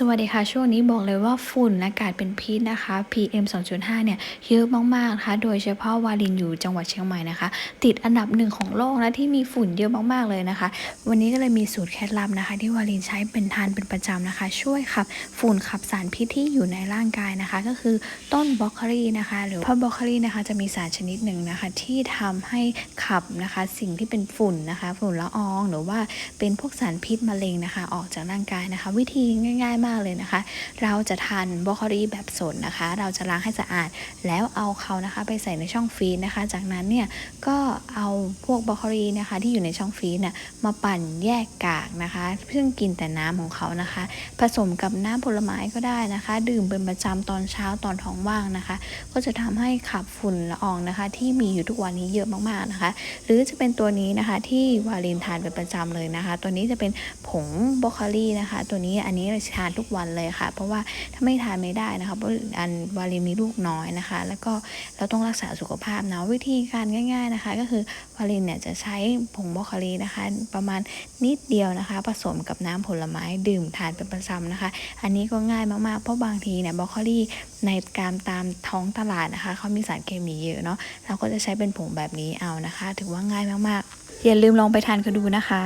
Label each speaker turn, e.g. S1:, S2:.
S1: สวัสดีค่ะ ช่วงนี้บอกเลยว่าฝุ่นอากาศเป็นพิษนะคะ PM 2.5 เนี่ยเยอะมากๆนะคะ โดยเฉพาะวาลินอยู่จังหวัดเชียงใหม่นะคะ ติดอันดับหนึ่งของโลกนะที่มีฝุ่นเยอะมากๆเลยนะคะ วันนี้ก็เลยมีสูตรเคล็ดลับนะคะ ที่วาลินใช้เป็นทานเป็นประจำนะคะ ช่วยขับฝุ่นขับสารพิษที่อยู่ในร่างกายนะคะ ก็คือต้นบล็อกโคลีนะคะ หรือพราะบล็อกโคลีนะคะจะมีสารชนิดหนึ่งนะคะ ที่ทำให้ขับนะคะสิ่งที่เป็นฝุ่นนะคะ ฝุ่นละอองหรือว่าเป็นพวกสารพิษมะเร็งนะคะ ออกจากร่างกายนะคะ วิธีง่าย ๆมากเลยนะคะ เราจะทานบรอกโคลีแบบสดนะคะ เราจะล้างให้สะอาด แล้วเอาเขานะคะไปใส่ในช่องฟรีซนะคะ จากนั้นเนี่ยก็เอาพวกบรอกโคลีนะคะ ที่อยู่ในช่องฟรีซน่ะมาปั่นแยกกากนะคะ ซึ่งกินแต่น้ำของเขานะคะ ผสมกับน้ำผลไม้ก็ได้นะคะ ดื่มเป็นประจำตอนเช้าตอนท้องว่างนะคะ ก็จะทำให้ขับฝุ่นละอองนะคะ ที่มีอยู่ทุกวันนี้เยอะมากๆนะคะ หรือจะเป็นตัวนี้นะคะที่วาลินทานเป็นประจำเลยนะคะ ตัวนี้จะเป็นผงบรอกโคลีนะคะ ตัวนี้อันนี้เราทานทุกวันเลยค่ะ เพราะว่าถ้าไม่ทานไม่ได้นะคะเพราะอันวาลินมีลูกน้อยนะคะ แล้วก็เราต้องรักษาสุขภาพนะวิธีการง่าย ๆนะคะ ก็คือวาลินเนี่ยจะใช้ผงบรอกโคลีนะคะ ประมาณนิดเดียวนะคะ ผสมกับน้ำผลไม้ดื่มทานเป็นประจำนะคะ อันนี้ก็ง่ายมากๆเพราะบางทีเนี่ยบรอกโคลีในการตามท้องตลาดนะคะเขามีสารเคมีเยอะเนาะเราก็จะใช้เป็นผงแบบนี้เอานะคะ ถือว่าง่ายมากๆอย่าลืมลองไปทานกันดูนะคะ